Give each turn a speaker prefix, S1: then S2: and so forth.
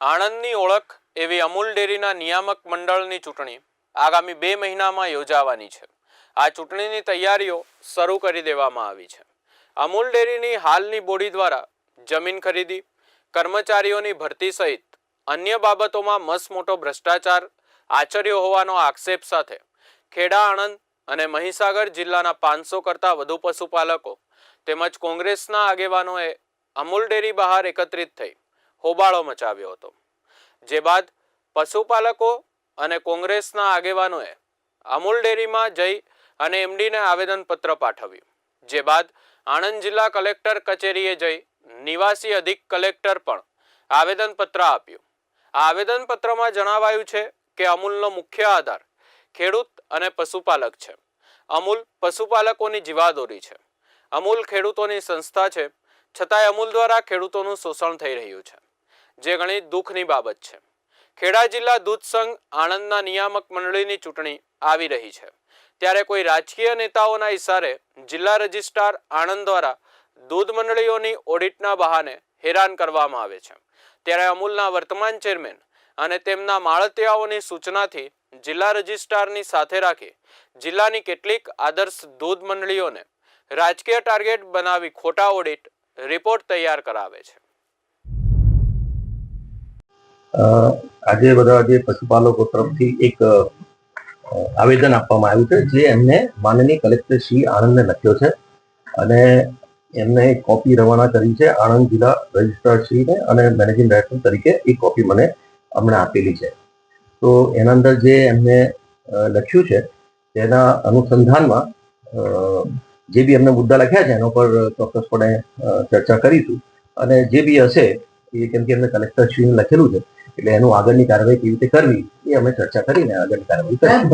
S1: આણંદની ઓળખ એવી અમૂલ ડેરીના નિયામક મંડળની ચૂંટણી આગામી બે મહિનામાં યોજાવાની છે. આ ચૂંટણીની તૈયારીઓ શરૂ કરી દેવામાં આવી છે. અમૂલ ડેરીની હાલની બોડી દ્વારા જમીન ખરીદી, કર્મચારીઓની ભરતી સહિત અન્ય બાબતોમાં મસમોટો ભ્રષ્ટાચાર, આચર્યો હોવાનો આક્ષેપ સાથે ખેડા, આણંદ અને મહીસાગર જિલ્લાના પાંચસો કરતાં વધુ પશુપાલકો તેમજ કોંગ્રેસના આગેવાનોએ અમૂલ ડેરી બહાર એકત્રિત થઈ હોબાળો મચાવ્યો હતો. જે બાદ પશુપાલકો અને કોંગ્રેસના આગેવાનોએ અમૂલ ડેરીમાં જઈ અને એમડીને આવેદનપત્ર પાઠવ્યું. જે બાદ આણંદ જિલ્લા કલેક્ટર કચેરીએ જઈ નિવાસી અધિક કલેક્ટર પણ આવેદનપત્ર આપ્યું. આ આવેદનપત્રમાં જણાવાયું છે કે અમૂલનો મુખ્ય આધાર ખેડૂત અને પશુપાલક છે. અમૂલ પશુપાલકોની જીવાદોરી છે. અમૂલ ખેડૂતોની સંસ્થા છે. છતાંય અમૂલ દ્વારા ખેડૂતોનું શોષણ થઈ રહ્યું છે. જે ઘણી દુઃખની બાબત છે. ખેડા જિલ્લા દૂધ સંઘ આણંદના નિયામક મંડળીની ચૂંટણી આવી રહી છે. ત્યારે કોઈ રાજકીય નેતાઓના ઇશારે જિલ્લા રજિસ્ટ્રાર આણંદ દ્વારા દૂધ મંડળીઓની ઓડિટના બહાને હેરાન કરવામાં આવે છે. ત્યારે અમૂલના વર્તમાન ચેરમેન અને તેમના માળતિયાઓની સૂચનાથી જિલ્લા રજિસ્ટ્રારની સાથે રાખી જિલ્લાની કેટલીક આદર્શ દૂધ મંડળીઓને રાજકીય ટાર્ગેટ બનાવી ખોટા ઓડિટ રિપોર્ટ તૈયાર કરાવે છે.
S2: આજે બધા જે પશુપાલકો તરફથી એક આવેદન આપવામાં આવ્યું છે, જે એમને માનનીય કલેક્ટર શ્રી આણંદને લખ્યો છે. અને એમને એક કોપી રવાના કરી છે, આણંદ જિલ્લા રજિસ્ટ્રાર શ્રીને અને મેનેજિંગ ડાયરેક્ટર તરીકે એ કોપી મને હમણાં આપેલી છે. તો એના અંદર જે એમને લખ્યું છે, તેના અનુસંધાનમાં જે બી એમને મુદ્દા લખ્યા છે, એના પર ચોક્કસપણે ચર્ચા કરીશું. અને જે બી હશે એ કેમ કે એમને કલેક્ટર શ્રીને લખેલું છે. એટલે એનું આગળની કાર્યવાહી કેવી રીતે કરવી, એ અમે ચર્ચા કરીને આગળની કાર્યવાહી કરીશું.